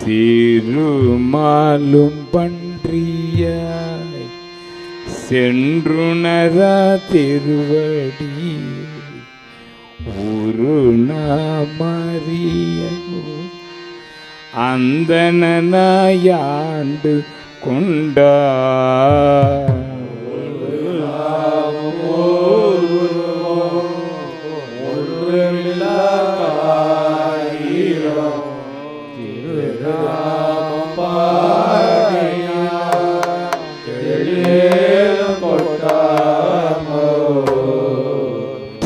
திருமாலும் பன்றியாய் சென்றுணரா திருவடி ஒரு நாமறியோ அந்தனாயாண்டு கொண்டா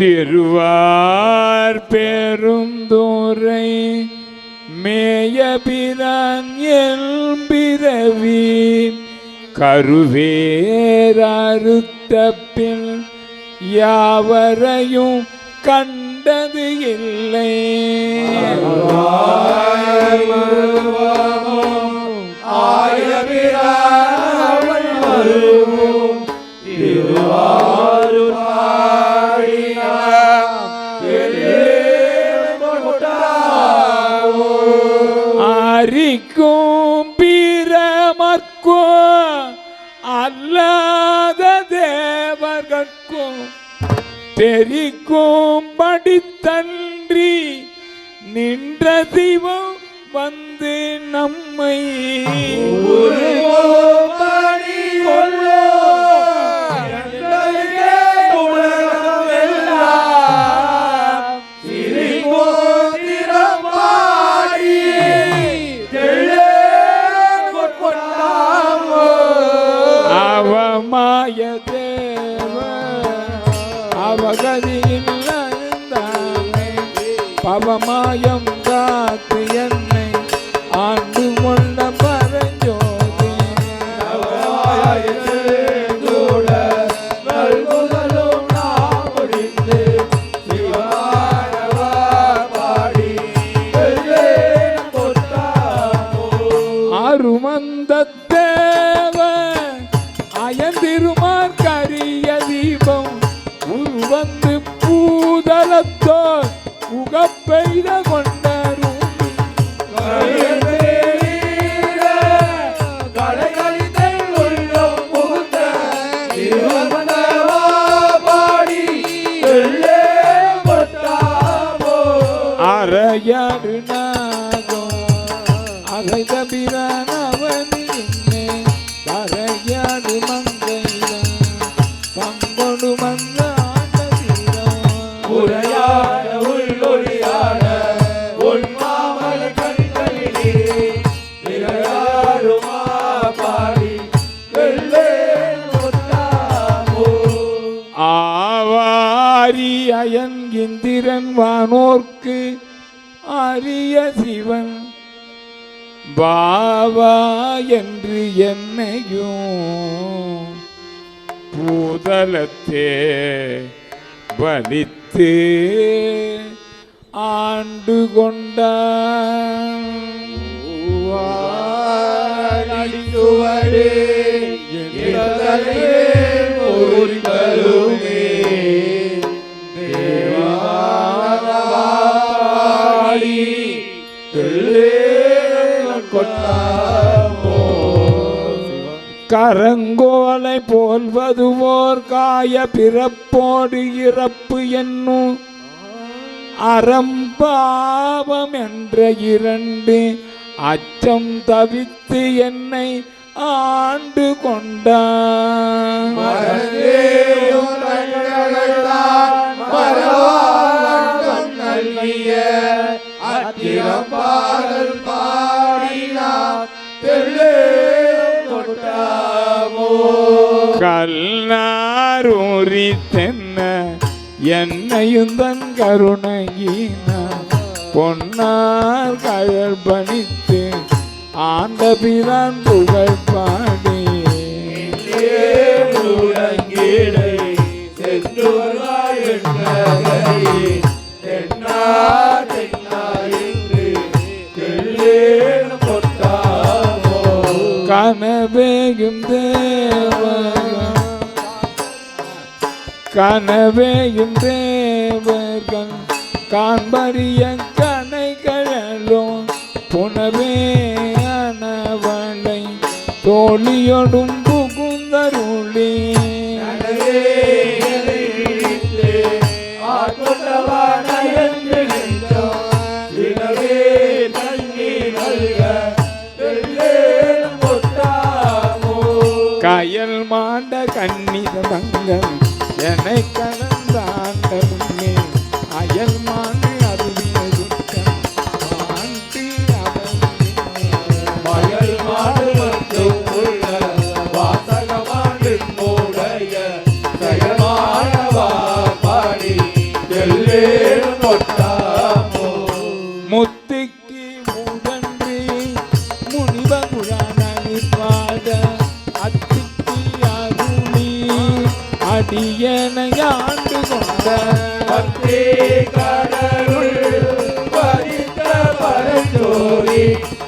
திருவார் பெருந்தோரை மேயபிரான் பிறவி. கருவேரறுத்த யாவரையும் கண்டது இல்லை அரிக்கும் பிரமர்க்கும் அல்லாத தேவர்கட்கும். தெரிக்கும் படித்தன்றி நின்ற சிவம் வந்து நம்மை. படி அறிந்தானே பவமாயம் ஆவாரி அயன்கிந்திரன் வானோர்க்கு அரிய சிவன். பாவா என்று என்னையும் பூதலத்தே பலித்து ஆண்டு கொண்டான். கரங்கோலை போல்வதுவோர் காய பிறப்போடு இறப்பு என்னும் அறம்பாவம் என்ற இரண்டு அச்சம் தவித்து என்னை ஆண்டு கொண்டான் கல்லாரூரி தென்ன என்னையும் தன் கருணகினா பொன்னார் கழல் பணித்து ஆண்ட பிரான் புகழ் பாடி. கனவேகும் தேவர்கள் கனவேயும் தேவர்கள் காண்பறிய கனை கழலும் புனவே தோழியொடும் புகுந்தருளே. கயல் மாண்ட கண்ணித மங்கள் என்னை கலந்தாண்ட முன்னே அயல் மாண்டு அருவிய துக்கம். மயல் மாடு மட்டும் வாசகமாண்டு மூடைய செயல்மானவா பாடி எல்லேடும் கொட்டாமோ हरे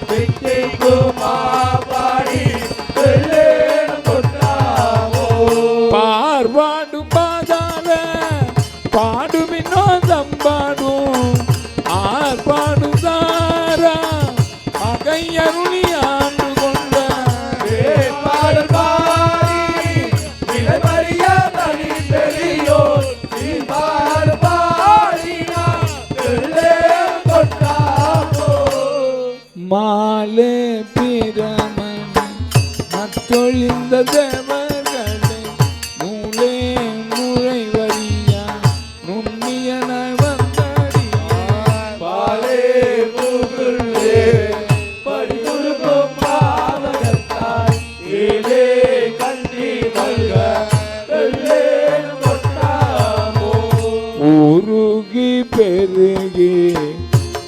பெருகி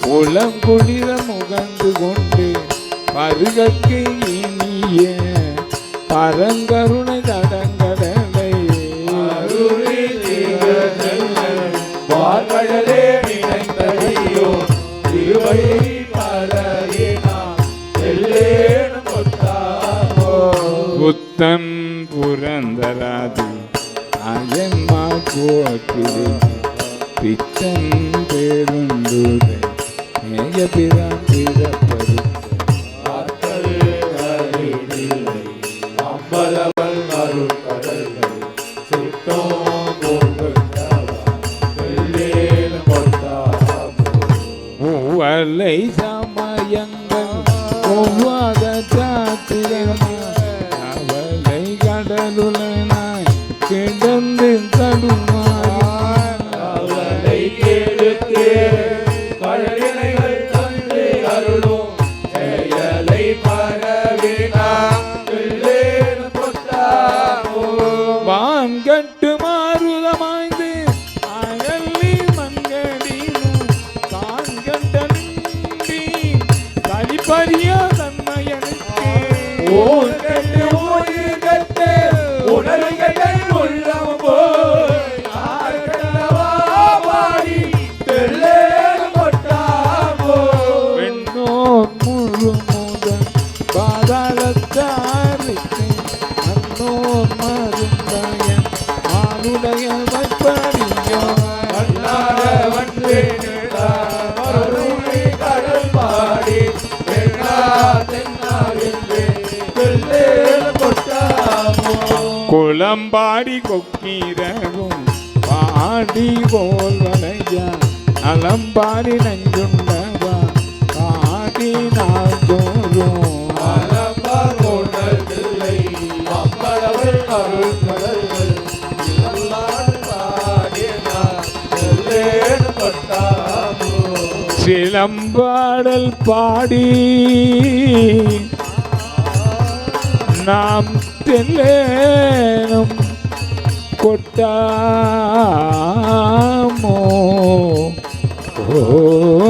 உளம் குளிர முகந்து கொண்டு பருகக்கு இனிய பரங்கருணை தடங்கடலை. எல்லேடும் கொட்டாமோ புத்தன் புரந்தராதி அயன்மா போக்கிலே பித்தன் பேருந்துரை மேய பிரான் பிறப்பரு அம்பலவன் அருட்கடல்கள் சுத்தம் போன்றவா மூவலை சமயங்கள் ஒவ்வாத சாத்திரமா அவளை கடலுளனாய் கிடந்து போன்ற குளம்பாடி கொக்கீரகும் பாடி போல் வளையா நலம்பாடி நஞ்சுண்டவா? பாடி நாள் தோறும் அருள் கடல்கள் சிலம்பாடல் பாடி நாம் తెల్లేనం కొట్టామో. ఓ